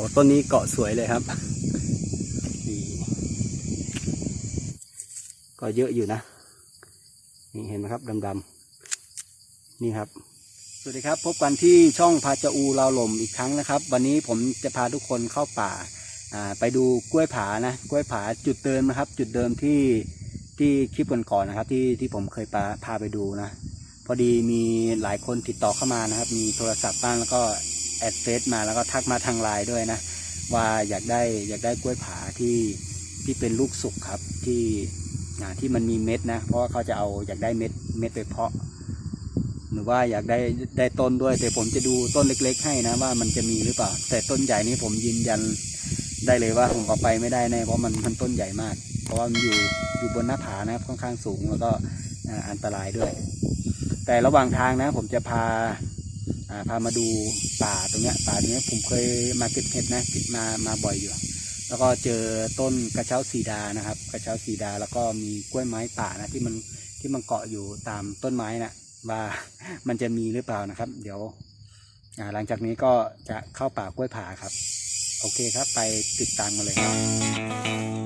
อ้ต้นนี้เกาะสวยเลยครับก็เยอะอยู่นะ นี่เห็นไหมครับดำๆนี่ครับ สวัสดีครับ พบกันที่ช่องพาจอูลาวหล่มอีกครั้งนะครับ วันนี้ผมจะพาทุกคนเข้าป่าอ่าไปดูกล้วยผานะ กล้วยผาจุดเดิมนะครับ จุดเดิมที่ที่คลิปก่อนๆนะครับ ที่ที่ผมเคยพาพาไปดูนะ พอดีมีหลายคนติดต่อเข้ามานะครับ มีโทรศัพท์บ้างแล้วก็ แอดเฟซมาแล้วก็ทักมาทางไลน์ด้วยนะ ว่าอยากได้อยากได้กล้วยผาที่ที่เป็นลูกสุกครับที่ที่มันมีเม็ดนะ เพราะว่าเขาจะเอาอยากได้เม็ดเม็ดไปเพาะ หรือว่าอยากได้ได้ต้นด้วย แต่ผมจะดูต้นเล็ก ๆ ให้นะว่ามันจะมีหรือเปล่า แต่ต้นใหญ่นี้ผมยืนยันได้เลยว่าผมเอาไปไม่ได้แน่เพราะมันมันต้นใหญ่มาก เพราะว่ามันอยู่อยู่บนหน้าผานะครับค่อนข้างสูงแล้วก็อันตรายด้วย แต่ระหว่างทางนะผมจะพา พามาดูป่าตรงเนี้ยป่าตรงเนี้ยผมเคยมาเก็บเห็ดนะมามาบ่อยอยู่ แล้วก็เจอต้นกระเช้าสีดานะครับ กระเช้าสีดาแล้วก็มีกล้วยไม้ป่านะที่มันที่มันเกาะอยู่ตามต้นไม้นะว่ามันจะมีหรือเปล่านะครับ เดี๋ยวอ่าหลังจากนี้ก็จะเข้าป่ากล้วยผาครับ โอเคครับ ไปติดตามกันเลยครับ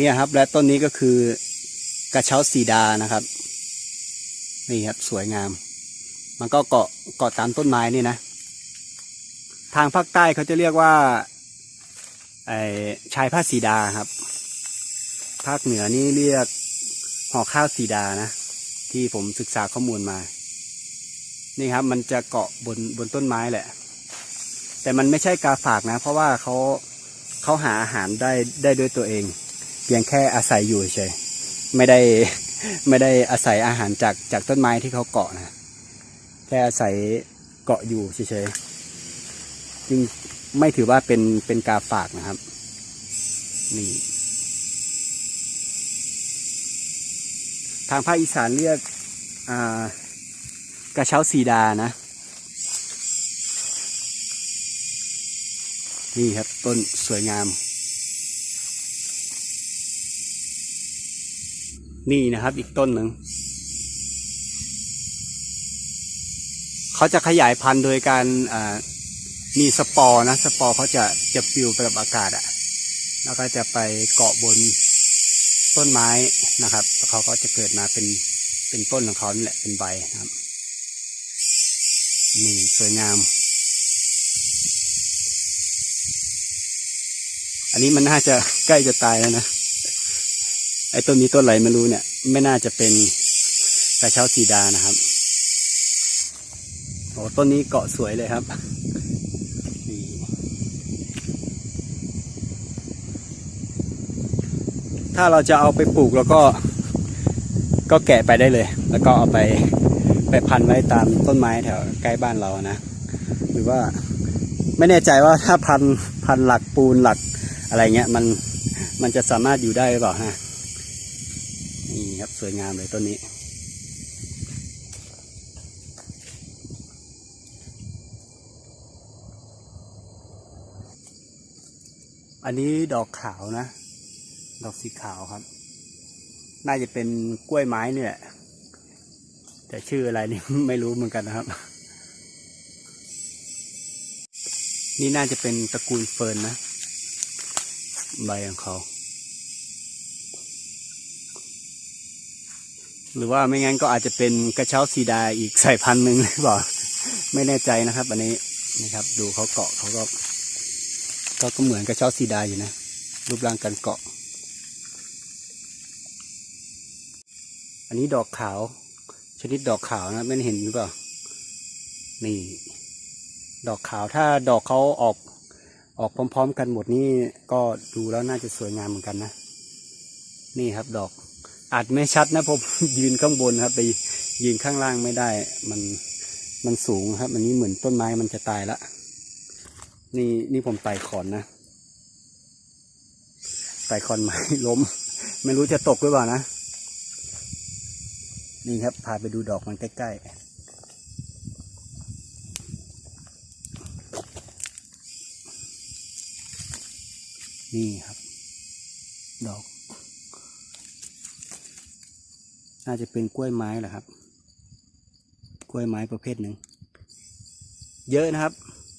เนี่ยครับ และต้นนี้ก็คือกระเช้าสีดานะครับ นี่ครับสวยงาม มันก็เกาะเกาะตามต้นไม้นี่นะ ทางภาคใต้เขาจะเรียกว่าไอ้ชายผ้าสีดาครับ ภาคเหนือนี่เรียกห่อข้าวสีดานะ ที่ผมศึกษาข้อมูลมา นี่ครับ มันจะเกาะบนบนต้นไม้แหละ แต่มันไม่ใช่กาฝากนะ เพราะว่าเขาเขาหาอาหารได้ได้ด้วยตัวเอง พียงแค่อาศัยอยู่เฉยไม่ได้ไม่ได้อาศัยอาหารจากจากต้นไม้ที่เขาเกาะนะแค่อาศัยเกาะอยู่เฉยๆจึงไม่ถือว่าเป็นเป็นกาฝากนะครับนี่ทางภาคอีสานเรียกกระเช้าสีดานะ นี่ครับต้นสวยงาม นี่นะครับ อีกต้นหนึ่ง เขาจะขยายพันธุ์โดยการอ่ามีสปอร์นะ สปอร์เขาจะจะปลิวไปกับอากาศอะ่ะ แล้วก็จะไปเกาะบนต้นไม้นะครับแล้วเขาก็จะเกิดมาเป็นเป็นต้นของเขานี่แหละเป็นใบนะครับ นี่สวยงาม อันนี้มันน่าจะใกล้จะตายแล้วนะ ไอ้ต้นนี้ต้นอะไรไม่รู้เนี่ย ไม่น่าจะเป็นกระเช้าสีดานะครับโอ้ต้นนี้เกาะสวยเลยครับถ้าเราจะเอาไปปลูกแล้วก็ ก็แกะไปได้เลย แล้วก็เอาไปไปพันไว้ตามต้นไม้แถวใกล้บ้านเรานะ หรือว่าไม่แน่ใจว่าถ้าพันพันหลักปูนหลักอะไรเงี้ยมันมันจะสามารถอยู่ได้หรือเปล่าฮะ สวยงามเลยต้นนี้ อันนี้ดอกขาวนะ ดอกสีขาวครับ น่าจะเป็นกล้วยไม้เนี่ยแต่ชื่ออะไรนี่ไม่รู้เหมือนกันนะครับ นี่น่าจะเป็นตระกูลเฟิร์นนะใบของเขา หรือว่าไม่งั้นก็อาจจะเป็นกระเช้าสีดาอีกสายพันธุ์หนึ่งหรือเปล่าไม่แน่ใจนะครับ อันนี้นะครับ ดูเขาเกาะเขาก็ก็ก็เหมือนกระเช้าสีดาอยู่นะ รูปร่างการเกาะ อันนี้ดอกขาว ชนิดดอกขาวนะไม่เห็นหรือเปล่านี่ ดอกขาวถ้าดอกเขาออกออกพร้อม ๆ กันหมดนี่ก็ดูแล้วน่าจะสวยงามเหมือนกันนะ นี่ครับดอก อาจไม่ชัดนะผมยืนข้างบนครับ ไปยืนข้างล่างไม่ได้ มันมันสูงครับอันนี้เหมือนต้นไม้มันจะตายละ นี่นี่ผมไต่ขอนนะไต่ขอนไม้ล้ม ไม่รู้จะตกหรือเปล่านะนี่ครับพาไปดูดอกมันใกล้ๆนี่ครับ ดอก น่าจะเป็นกล้วยไม้แหละครับ กล้วยไม้ประเภทหนึ่ง เยอะนะครับ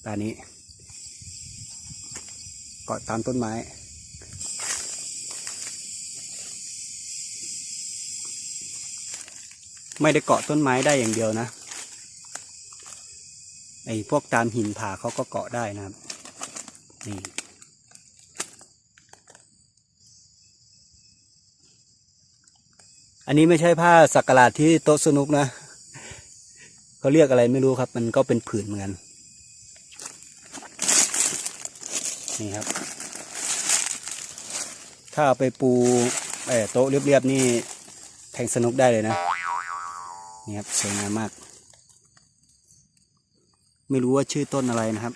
ตานี้ เกาะตามต้นไม้ไม่ได้เกาะต้นไม้ได้อย่างเดียวนะ ไอ้พวกตามหินผาเขาก็เกาะได้นะครับ นี่ อันนี้ไม่ใช่ผ้าสักการะที่โต๊ะสนุกนะเขาเรียกอะไรไม่รู้ครับ มันก็เป็นผืนเหมือนกันนี่ครับ ถ้าเอาไปปูเออโต๊ะเรียบๆนี่แทงสนุกได้เลยนะนี่ครับสวยงามมาก ไม่รู้ว่าชื่อต้นอะไรนะครับ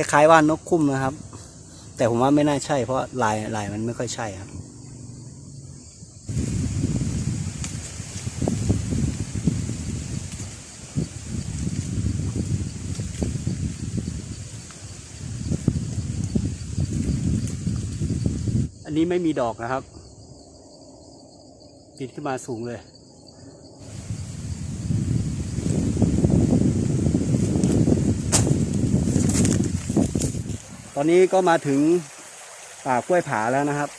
คล้ายๆว่านกคุ้มนะครับ แต่ผมว่าไม่น่าใช่ เพราะลายลายมันไม่ค่อยใช่ครับอันนี้ไม่มีดอกนะครับปีนขึ้นมาสูงเลย อนนี้ก็มาถึงป่ากล้วยผาแล้วนะครับ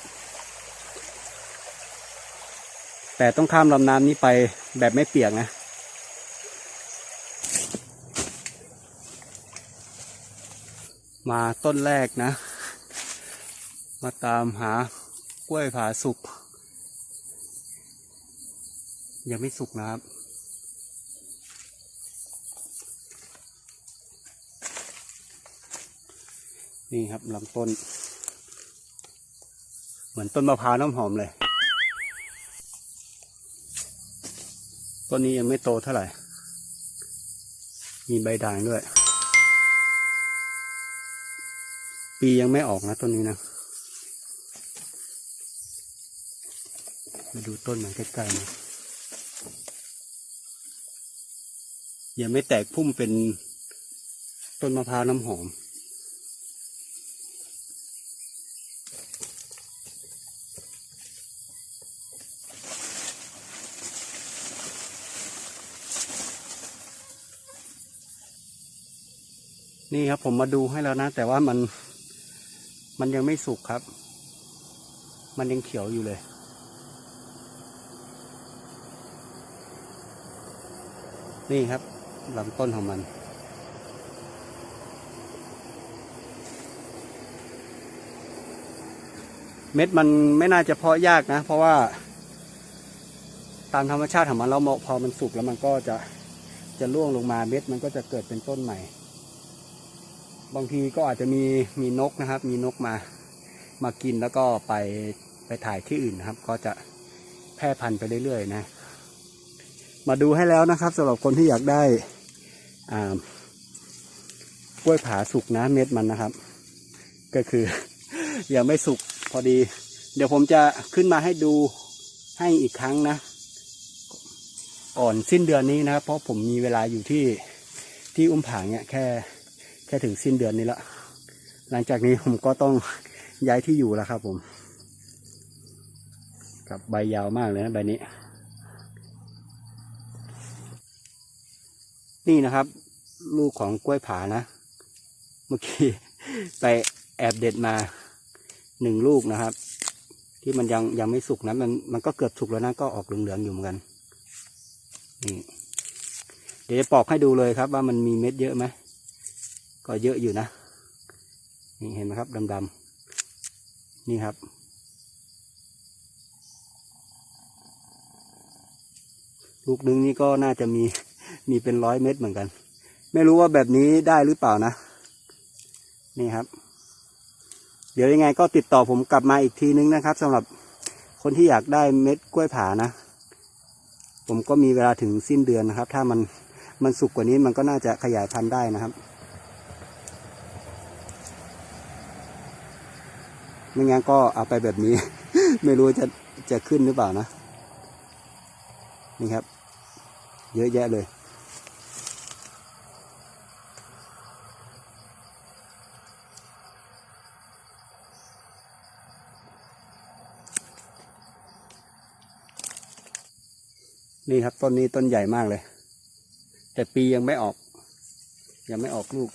แต่ต้องข้ามลำน้ำนี้ไปแบบไม่เปียกนะมาต้นแรกนะ มาตามหากล้วยผาสุก ยังไม่สุกนะครับ นี่ครับลำต้น เหมือนต้นมะพร้าวน้ำหอมเลย ต้นนี้ยังไม่โตเท่าไหร่ มีใบด่างด้วย ปียังไม่ออกนะต้นนี้นะมาดูต้นมันใกล้ๆนะยังไม่แตกพุ่มเป็นต้นมะพร้าวน้ำหอม นี่ครับผมมาดูให้แล้วนะ แต่ว่ามัน มันยังไม่สุกครับ มันยังเขียวอยู่เลย นี่ครับลำต้นของมัน เม็ดมันไม่น่าจะเพาะยากนะ เพราะว่า ตามธรรมชาติของมันแล้วพอมันสุกแล้วมันก็จะจะร่วงลงมาเม็ดมันก็จะเกิดเป็นต้นใหม่ บางทีก็อาจจะมีมีนกนะครับ มีนกมามากินแล้วก็ไปไปถ่ายที่อื่นนะครับ ก็จะแพร่พันธุ์ไปเรื่อยๆนะ มาดูให้แล้วนะครับสำหรับคนที่อยากได้อ่ากล้วยผาสุกนะเม็ดมันนะครับ ก็คือ ยังไม่สุกพอดี เดี๋ยวผมจะขึ้นมาให้ดูให้อีกครั้งนะ ก่อนสิ้นเดือนนี้นะครับ เพราะผมมีเวลาอยู่ที่ที่อุ้มผางเนี่ยแค่ ค่ถึงสิ้นเดือนนี้ละ หลังจากนี้ผมก็ต้องย้ายที่อยู่แล้วครับผม กับใบยาวมากเลยนะใบนี้ นี่นะครับ ลูกของกล้วยผานะ เมื่อกี้ไปแอบเด็ดมาหนึ่งลูกนะครับ ที่มันยังยังไม่สุกนะมันมันก็เกือบสุกแล้วนะก็ออกเหลืองๆอยู่เหมือนกันนี่เดี๋ยวจะปอกให้ดูเลยครับว่ามันมีเม็ดเยอะไหม ก็เยอะอยู่นะ นี่เห็นไหมครับดำๆนี่ครับ ลูกนึงนี่ก็น่าจะมีมีเป็นร้อยเม็ดเหมือนกัน ไม่รู้ว่าแบบนี้ได้หรือเปล่านะ นี่ครับ เดี๋ยวยังไงก็ติดต่อผมกลับมาอีกทีนึงนะครับสำหรับคนที่อยากได้เม็ดกล้วยผานะ ผมก็มีเวลาถึงสิ้นเดือนนะครับ ถ้ามันมันสุกกว่านี้มันก็น่าจะขยายพันธุ์ได้นะครับ ไม่งั้นก็เอาไปแบบนี้ ไม่รู้จะจะขึ้นหรือเปล่านะ นี่ครับ เยอะแยะเลยนี่ครับต้นนี้ต้นใหญ่มากเลย แต่ปียังไม่ออก ยังไม่ออกลูก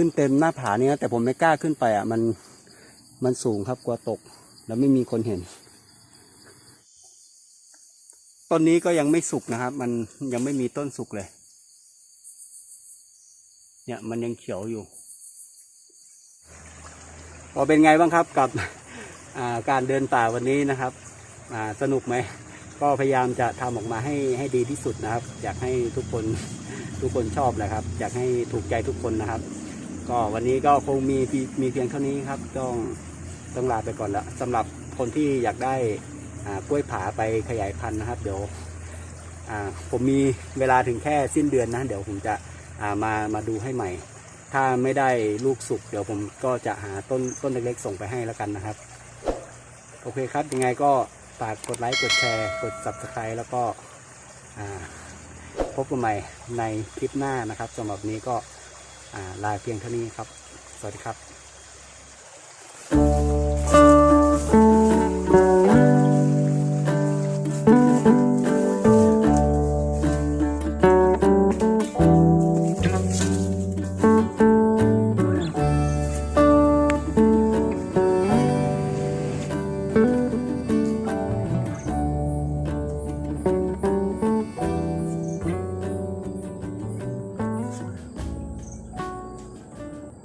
ขึ้นเต็มหน้าผานี่นะแต่ผมไม่กล้าขึ้นไปอะมันมันสูงครับกลัวตก แล้วไม่มีคนเห็นต้นนี้ก็ยังไม่สุกนะครับ มันยังไม่มีต้นสุกเลย เนี่ยมันยังเขียวอยู่พอเป็นไงบ้างครับกับการเดินป่าวันนี้นะครับสนุกไหมก็พยายามจะทำออกมาให้ให้ดีที่สุดนะครับ อยากให้ทุกคนทุกคนชอบนะครับ อยากให้ถูกใจทุกคนนะครับ ก็วันนี้ก็คงมีมีเพียงเท่านี้ครับ ต้องต้องลาไปก่อนแล้วสำหรับคนที่อยากได้กล้วยผาไปขยายพันธุ์นะครับ เดี๋ยวผมมีเวลาถึงแค่สิ้นเดือนนะ เดี๋ยวผมจะามามาดูให้ใหม่ ถ้าไม่ได้ลูกสุก เดี๋ยวผมก็จะหาต้นต้นเล็กๆส่งไปให้แล้วกันนะครับ โอเคครับ ยังไงก็ฝากกดไลค์ กดแชร์ กด subscribe แล้วก็พบกันใหม่ในคลิปหน้านะครับสำหรับนี้ก็ ลาเพียงเท่านี้ครับ สวัสดีครับ